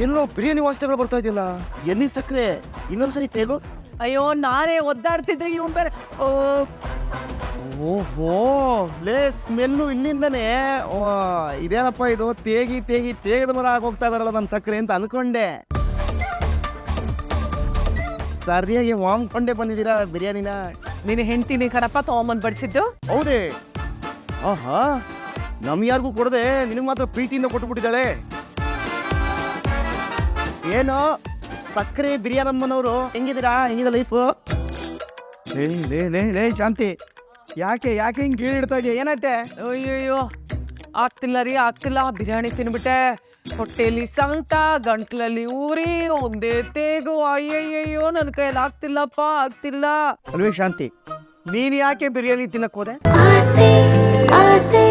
ಎಲ್ಲೋ ಬಿರಿಯಾನಿ ವಾಸನೆಗಳು ಬರ್ತಾ ಇದೆಯಲ್ಲ? ಎಲ್ಲಿ ಸಕ್ಕರೆ ಇನ್ನೊಂದ್ಸರಿ ತೇಗು. ಅಯ್ಯೋ ನಾನೇ ಒದ್ದಾಡ್ತಿದ್ದೆ ಇವನ್ ಬೇರೆ. ಓ. ಓಹೋ ಲೇ ಸ್ಮೆಲ್ಲು ಇಲ್ಲಿಂದನೇ ಓ ಇದೇನಪ್ಪ ಇದು? ತೇಗಿ ತೇಗಿ ತೇಗದ ಮರ ಆಗೋಗ್ತಾ ಇದಾರಲ್ಲ ನನ್ನ ಸಕ್ಕರೆ ಅಂತ ಅನ್ಕೊಂಡೆ. ಸರಿಯಾಗಿ ವಾಮ್ಕೊಂಡೆ ಬಂದಿದ್ದೀರಾ ಬಿರಿಯಾನಿನ? ನಿನ್ನ ಹೆಂಡ್ತಿನಿ ಕಣಪ್ಪ ತಗೊಂಬಂದ್ ಬಡಿಸಿದ್ದು? ಹೌದೇ. ಆಹಾ ನಮ್ ಯಾರಿಗೂ ಕೊಡದೆ ನಿನಗೆ ಮಾತ್ರ ಪ್ರೀತಿಯಿಂದ ಕೊಟ್ಬಿಟ್ಟಿದ್ದಾಳೆ. ಏನು ಸಕ್ಕರೆ ಬಿರಿಯಾನಮ್ಮನವರು ಹೆಂಗಿದ್ದೀರಾ? ಹೆಂಗಿದೆ ಲೈಫು ಲೇ ಲೇ ಲೇ ಲೇ ಶಾಂತಿ. ಯಾಕೆ ಯಾಕೆ ಹಿಂಗೆ ಕೀಳಿಡ್ತಾ ಇದೆಯಾ? ಏನೈತೆ? ಅಯ್ಯಯ್ಯೋ ಆಗ್ತಿಲ್ಲ ರೀ ಆಗ್ತಿಲ್ಲ. ಬಿರಿಯಾನಿ ತಿನ್ಬಿಟ್ಟೆ. ಹೊಟ್ಟೆಲಿ ಸಂಕ ಗಂಟ್ಲಲ್ಲಿ ಊರಿ ಒಂದೇ ತೇಗು. ಅಯ್ಯಯ್ಯೋ ನನ್ನ ಕೈಯಲ್ಲಿ ಆಗ್ತಿಲ್ಲಪ್ಪ ಆಗ್ತಿಲ್ಲ. ಅಲ್ವೇ ಶಾಂತಿ ನೀನು ಯಾಕೆ ಬಿರಿಯಾನಿ ತಿನ್ನಕ್ಕೆ ಹೋದೆ? ಆಸೆ.